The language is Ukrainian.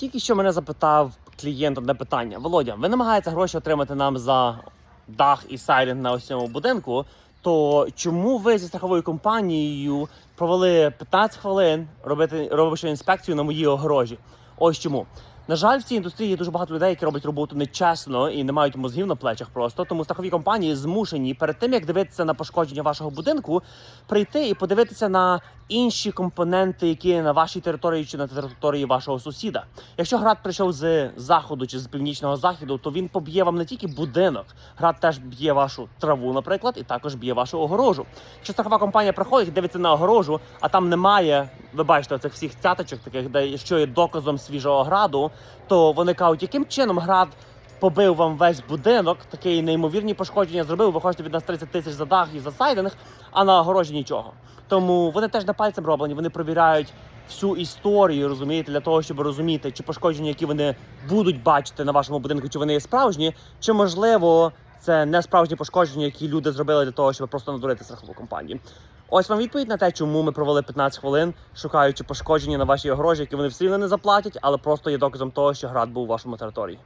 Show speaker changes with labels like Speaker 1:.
Speaker 1: Тільки що мене запитав клієнт одне питання. Володя, ви намагаєтеся гроші отримати нам за дах і сайрінг на ось цьому будинку. То чому ви зі страховою компанією провели 15 хвилин робити робивши інспекцію на моїй огорожі? Ось чому. На жаль, в цій індустрії є дуже багато людей, які роблять роботу нечесно і не мають мозгів на плечах просто. Тому страхові компанії змушені перед тим, як дивитися на пошкодження вашого будинку, прийти і подивитися на інші компоненти, які на вашій території чи на території вашого сусіда. Якщо град прийшов з заходу чи з північного заходу, то він поб'є вам не тільки будинок, град теж б'є вашу траву, наприклад, і також б'є вашу огорожу. Якщо страхова компанія приходить дивиться на огорожу, а там немає, ви бачите, цих всіх цяточок, таких, де що є доказом свіжого граду, то вони кажуть, яким чином град. Побив вам весь будинок, такі неймовірні пошкодження зробив. Ви від нас 30 тисяч за дах і за сайдинг, а на огорожі нічого. Тому вони теж не пальцем роблені. Вони провіряють всю історію, розумієте, для того, щоб розуміти, чи пошкодження, які вони будуть бачити на вашому будинку, чи вони є справжні, чи можливо це не справжні пошкодження, які люди зробили для того, щоб просто надурити страхову компанію. Ось вам відповідь на те, чому ми провели 15 хвилин, шукаючи пошкодження на вашій огорожі, які вони все рівно не заплатять, але просто є доказом того, що град був у вашому території.